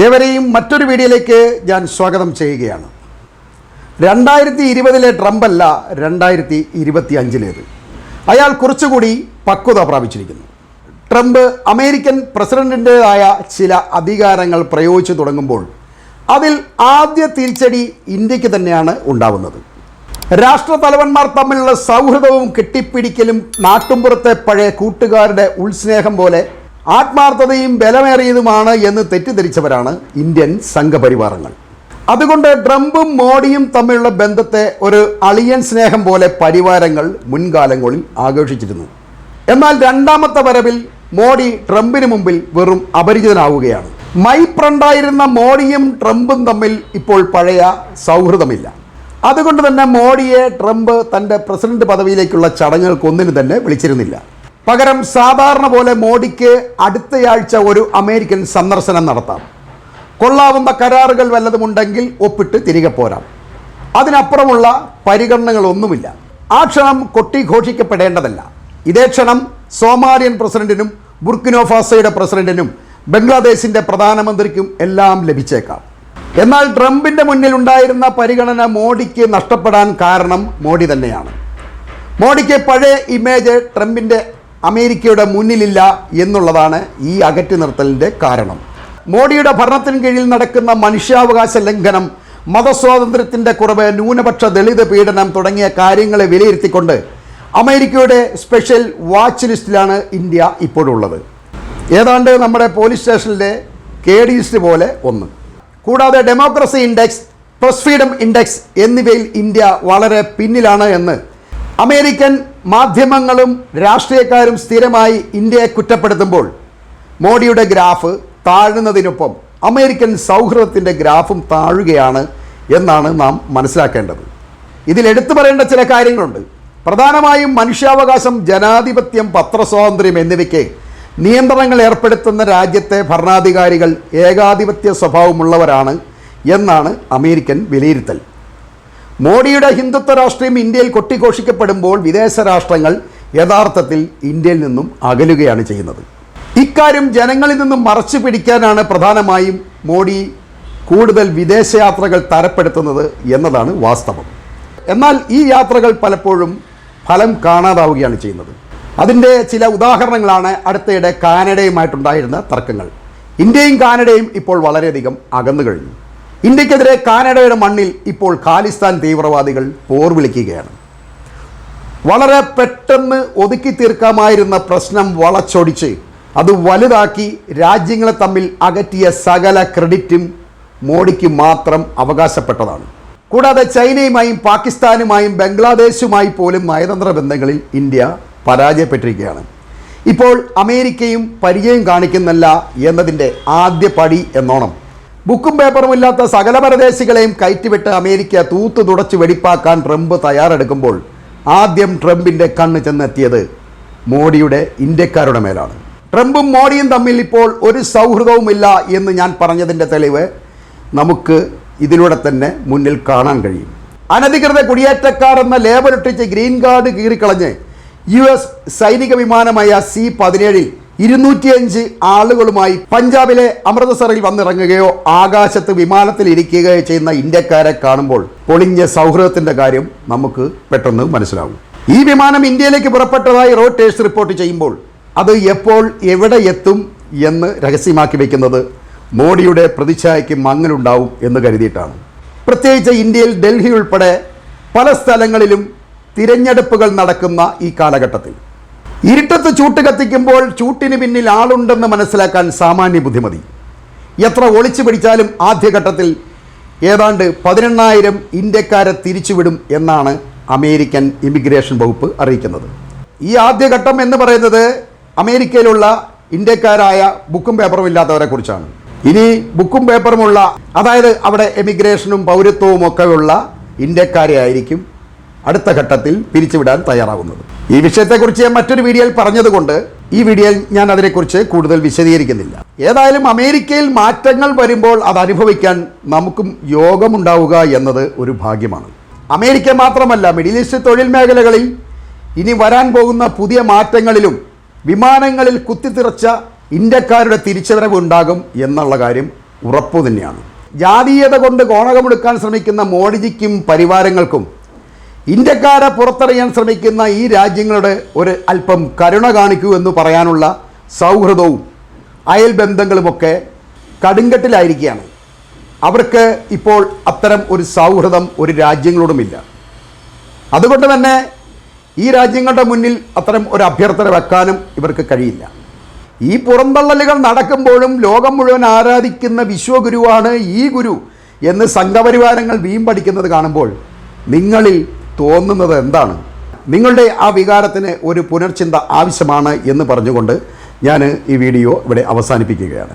ഏവരെയും മറ്റൊരു വീഡിയോയിലേക്ക് ഞാൻ സ്വാഗതം ചെയ്യുകയാണ്. രണ്ടായിരത്തി ഇരുപതിലെ ട്രംപല്ല രണ്ടായിരത്തി ഇരുപത്തി അഞ്ചിലേത് അയാൾ കുറച്ചുകൂടി പക്വത പ്രാപിച്ചിരിക്കുന്നു. ട്രംപ് അമേരിക്കൻ പ്രസിഡന്റിന്റെതായ ചില അധികാരങ്ങൾ പ്രയോഗിച്ചു തുടങ്ങുമ്പോൾ അതിൽ ആദ്യ തിരിച്ചടി ഇന്ത്യയ്ക്ക് തന്നെയാണ് ഉണ്ടാവുന്നത്. രാഷ്ട്രതലവന്മാർ തമ്മിലുള്ള സൗഹൃദവും കെട്ടിപ്പിടിക്കലും നാട്ടുമ്പുറത്തെ പഴയ കൂട്ടുകാരുടെ ഉത്സ്നേഹം പോലെ ആത്മാർത്ഥതയും ബലമേറിയതുമാണ് എന്ന് തെറ്റിദ്ധരിച്ചവരാണ് ഇന്ത്യൻ സംഘപരിവാറങ്ങൾ അതുകൊണ്ട് ട്രംപും മോഡിയും തമ്മിലുള്ള ബന്ധത്തെ ഒരു അളിയൻ സ്നേഹം പോലെ പരിവാരങ്ങൾ മുൻകാലങ്ങളിൽ ആഘോഷിച്ചിരുന്നു. എന്നാൽ രണ്ടാമത്തെ വരവിൽ മോഡി ട്രംപിന് മുമ്പിൽ വെറും അപരിചിതനാവുകയാണ്. മൈപ്രണ്ടായിരുന്ന മോഡിയും ട്രംപും തമ്മിൽ ഇപ്പോൾ പഴയ സൗഹൃദമില്ല. അതുകൊണ്ട് തന്നെ മോഡിയെ ട്രംപ് തന്റെ പ്രസിഡന്റ് പദവിയിലേക്കുള്ള ചടങ്ങുകൾക്കൊന്നിനു തന്നെ വിളിച്ചിരുന്നില്ല. പകരം സാധാരണ പോലെ മോഡിക്ക് അടുത്തയാഴ്ച ഒരു അമേരിക്കൻ സന്ദർശനം നടത്താം. കൊള്ളാവുന്ന കരാറുകൾ വല്ലതുമുണ്ടെങ്കിൽ ഒപ്പിട്ട് തിരികെ പോരാം. അതിനപ്പുറമുള്ള പരിഗണനകളൊന്നുമില്ല. ആ ക്ഷണം കൊട്ടിഘോഷിക്കപ്പെടേണ്ടതല്ല ഇതേ ക്ഷണം സോമാലിയൻ പ്രസിഡന്റിനും ബുർക്കിനോഫാസയുടെ പ്രസിഡന്റിനും ബംഗ്ലാദേശിന്റെ പ്രധാനമന്ത്രിക്കും എല്ലാം ലഭിച്ചേക്കാം. എന്നാൽ ട്രംപിന്റെ മുന്നിൽ ഉണ്ടായിരുന്ന പരിഗണന മോഡിക്ക് നഷ്ടപ്പെടാൻ കാരണം മോഡി തന്നെയാണ്. മോഡിക്ക് പഴയ ഇമേജ് ട്രംപിന്റെ അമേരിക്കയുടെ മുന്നിലില്ല എന്നുള്ളതാണ് ഈ അകറ്റി നിർത്തലിന്റെ കാരണം. മോഡിയുടെ ഭരണത്തിന് കീഴിൽ നടക്കുന്ന മനുഷ്യാവകാശ ലംഘനം മതസ്വാതന്ത്ര്യത്തിന്റെ കുറവ് ന്യൂനപക്ഷ ദളിത് പീഡനം തുടങ്ങിയ കാര്യങ്ങളെ വിലയിരുത്തിക്കൊണ്ട് അമേരിക്കയുടെ സ്പെഷ്യൽ വാച്ച് ലിസ്റ്റിലാണ് ഇന്ത്യ ഇപ്പോഴുള്ളത്. ഏതാണ്ട് നമ്മുടെ പോലീസ് സ്റ്റേഷനിലെ കെ ഡി ലിസ്റ്റ് പോലെ ഒന്ന്. കൂടാതെ democracy index press freedom index എന്നിവയിൽ ഇന്ത്യ വളരെ പിന്നിലാണ് എന്ന് അമേരിക്കൻ മാധ്യമങ്ങളും രാഷ്ട്രീയക്കാരും സ്ഥിരമായി ഇന്ത്യയെ കുറ്റപ്പെടുത്തുമ്പോൾ മോഡിയുടെ ഗ്രാഫ് താഴുന്നതിനൊപ്പം അമേരിക്കൻ സൗഹൃദത്തിന്റെ ഗ്രാഫും താഴുകയാണ് എന്നാണ് നാം മനസ്സിലാക്കേണ്ടത്. ഇതിൽ എടുത്തു പറയേണ്ട ചില കാര്യങ്ങളുണ്ട്. പ്രധാനമായും മനുഷ്യാവകാശം ജനാധിപത്യം പത്രസ്വാതന്ത്ര്യം എന്നിവയ്ക്ക് നിയന്ത്രണങ്ങൾ ഏർപ്പെടുത്തുന്ന രാജ്യത്തെ ഭരണാധികാരികൾ ഏകാധിപത്യ സ്വഭാവമുള്ളവരാണ് എന്നാണ് അമേരിക്കൻ വിലയിരുത്തൽ. മോഡിയുടെ ഹിന്ദുത്വ രാഷ്ട്രീയം ഇന്ത്യയിൽ കൊട്ടിഘോഷിക്കപ്പെടുമ്പോൾ വിദേശ രാഷ്ട്രങ്ങൾ യഥാർത്ഥത്തിൽ ഇന്ത്യയിൽ നിന്നും അകലുകയാണ് ചെയ്യുന്നത്. ഇക്കാര്യം ജനങ്ങളിൽ നിന്നും മറച്ചു പിടിക്കാനാണ് പ്രധാനമായും മോഡി കൂടുതൽ വിദേശയാത്രകൾ തരപ്പെടുത്തുന്നത് എന്നതാണ് വാസ്തവം. എന്നാൽ ഈ യാത്രകൾ പലപ്പോഴും ഫലം കാണാതാവുകയാണ് ചെയ്യുന്നത്. അതിന്റെ ചില ഉദാഹരണങ്ങളാണ് അടുത്തിടെ കാനഡയുമായിട്ടുണ്ടായിരുന്ന തർക്കങ്ങൾ. ഇന്ത്യയും കാനഡയും ഇപ്പോൾ വളരെയധികം അകന്നു കഴിഞ്ഞു. ഇന്ത്യക്കെതിരെ കാനഡയുടെ മണ്ണിൽ ഇപ്പോൾ ഖാലിസ്ഥാൻ തീവ്രവാദികൾ പോർ വിളിക്കുകയാണ് വളരെ പെട്ടെന്ന് ഒതുക്കി തീർക്കാമായിരുന്ന പ്രശ്നം വളച്ചൊടിച്ച് അത് വലുതാക്കി രാജ്യങ്ങളെ തമ്മിൽ അകറ്റിയ സകല ക്രെഡിറ്റും മോഡിക്ക് മാത്രം അവകാശപ്പെട്ടതാണ്. കൂടാതെ ചൈനയുമായും പാകിസ്ഥാനുമായും ബംഗ്ലാദേശുമായി പോലും നയതന്ത്ര ബന്ധങ്ങളിൽ ഇന്ത്യ പരാജയപ്പെട്ടിരിക്കുകയാണ്. ഇപ്പോൾ അമേരിക്കയും പരിചയം കാണിക്കുന്നില്ല എന്നതിന്റെ ആദ്യ പടി എന്നോണം. ബുക്കും പേപ്പറും ഇല്ലാത്ത സകല പരദേശികളെയും കയറ്റിവിട്ട് അമേരിക്ക തൂത്തു തുടച്ച് വെടിപ്പാക്കാൻ ട്രംപ് തയ്യാറെടുക്കുമ്പോൾ ആദ്യം ട്രംപിന്റെ കണ്ണ് ചെന്നെത്തിയത് മോഡിയുടെ ഇന്ത്യക്കാരുടെ മേലാണ്. ട്രംപും മോഡിയും തമ്മിൽ ഇപ്പോൾ ഒരു സൗഹൃദവുമില്ല എന്ന് ഞാൻ പറഞ്ഞതിന്റെ തെളിവ് നമുക്ക് ഇതിലൂടെ തന്നെ മുന്നിൽ കാണാൻ കഴിയും. അനധികൃത കുടിയേറ്റക്കാർ എന്ന ലേബലൊട്ടിച്ച് ഗ്രീൻ കാർഡ് കീറിക്കളഞ്ഞ് യു എസ് സൈനിക വിമാനമായ സി പതിനേഴിൽ ഇരുന്നൂറ്റിയഞ്ച് ആളുകളുമായി പഞ്ചാബിലെ അമൃതസറിൽ വന്നിറങ്ങുകയോ ആകാശത്ത് വിമാനത്തിൽ ഇരിക്കുകയോ ചെയ്യുന്ന ഇന്ത്യക്കാരെ കാണുമ്പോൾ പൊളിഞ്ഞ സൗഹൃദത്തിന്റെ കാര്യം നമുക്ക് പെട്ടെന്ന് മനസ്സിലാവും. ഈ വിമാനം ഇന്ത്യയിലേക്ക് പുറപ്പെട്ടതായി റോട്ടേഴ്സ് റിപ്പോർട്ട് ചെയ്യുമ്പോൾ അത് എപ്പോൾ എവിടെ എത്തും എന്ന് രഹസ്യമാക്കി വെക്കുന്നത് മോഡിയുടെ പ്രതിച്ഛായയ്ക്ക് മങ്ങലുണ്ടാവും എന്ന് കരുതിയിട്ടാണ്. പ്രത്യേകിച്ച് ഇന്ത്യയിൽ ഡൽഹി ഉൾപ്പെടെ പല സ്ഥലങ്ങളിലും തിരഞ്ഞെടുപ്പുകൾ നടക്കുന്ന ഈ കാലഘട്ടത്തിൽ ഇരുട്ടത്ത് ചൂട്ട് കത്തിക്കുമ്പോൾ ചൂട്ടിന് പിന്നിൽ ആളുണ്ടെന്ന് മനസ്സിലാക്കാൻ സാമാന്യ ബുദ്ധിമതി. എത്ര ഒളിച്ചു പിടിച്ചാലും ആദ്യഘട്ടത്തിൽ ഏതാണ്ട് പതിനെണ്ണായിരം ഇന്ത്യക്കാരെ തിരിച്ചുവിടും എന്നാണ് അമേരിക്കൻ ഇമിഗ്രേഷൻ വകുപ്പ് അറിയിക്കുന്നത്. ഈ ആദ്യഘട്ടം എന്ന് പറയുന്നത് അമേരിക്കയിലുള്ള ഇന്ത്യക്കാരായ ബുക്കും പേപ്പറും ഇല്ലാത്തവരെ കുറിച്ചാണ്. ഇനി ബുക്കും പേപ്പറുമുള്ള അതായത് അവിടെ എമിഗ്രേഷനും പൗരത്വവും ഒക്കെയുള്ള ഇന്ത്യക്കാരെ ആയിരിക്കും അടുത്ത ഘട്ടത്തിൽ പിരിച്ചുവിടാൻ തയ്യാറാകുന്നത് ഈ വിഷയത്തെക്കുറിച്ച് ഞാൻ മറ്റൊരു വീഡിയോയിൽ പറഞ്ഞതുകൊണ്ട് ഈ വീഡിയോയിൽ ഞാൻ അതിനെക്കുറിച്ച് കൂടുതൽ വിശദീകരിക്കുന്നില്ല. ഏതായാലും അമേരിക്കയിൽ മാറ്റങ്ങൾ വരുമ്പോൾ അത് അനുഭവിക്കാൻ നമുക്കും യോഗമുണ്ടാവുക എന്നത് ഒരു ഭാഗ്യമാണ്. അമേരിക്ക മാത്രമല്ല മിഡിൽ ഈസ്റ്റ് തൊഴിൽ മേഖലകളിൽ ഇനി വരാൻ പോകുന്ന പുതിയ മാറ്റങ്ങളിലും വിമാനങ്ങളിൽ കുത്തിത്തിറച്ച ഇന്ത്യക്കാരുടെ തിരിച്ചുവരവ് ഉണ്ടാകും എന്നുള്ള കാര്യം ഉറപ്പു തന്നെയാണ് ജാതീയത കൊണ്ട് കോണകമെടുക്കാൻ ശ്രമിക്കുന്ന മോഡിജിക്കും പരിവാരങ്ങൾക്കും ഇന്ത്യക്കാരെ പുറത്തറിയാൻ ശ്രമിക്കുന്ന ഈ രാജ്യങ്ങളുടെ ഒരു അല്പം കരുണ കാണിക്കൂ എന്ന് പറയാനുള്ള സൗഹൃദവും അയൽബന്ധങ്ങളുമൊക്കെ കടുങ്കട്ടിലായിരിക്കുകയാണ്. അവർക്ക് ഇപ്പോൾ അത്തരം ഒരു സൗഹൃദം ഒരു രാജ്യങ്ങളോടുമില്ല. അതുകൊണ്ട് തന്നെ ഈ രാജ്യങ്ങളുടെ മുന്നിൽ അത്തരം ഒരു അഭ്യർത്ഥന വെക്കാനും ഇവർക്ക് കഴിയില്ല. ഈ പുറന്തള്ളലുകൾ നടക്കുമ്പോഴും ലോകം മുഴുവൻ ആരാധിക്കുന്ന വിശ്വഗുരുവാണ് ഈ ഗുരു എന്ന് സംഘപരിവാരങ്ങൾ വീമ്പടിക്കുന്നത് കാണുമ്പോൾ നിങ്ങളിൽ തോന്നുന്നത് എന്താണ്? നിങ്ങളുടെ ആ വികാരത്തിന് ഒരു പുനർചിന്ത ആവശ്യമാണ് എന്ന് പറഞ്ഞുകൊണ്ട് ഞാൻ ഈ വീഡിയോ ഇവിടെ അവസാനിപ്പിക്കുകയാണ്.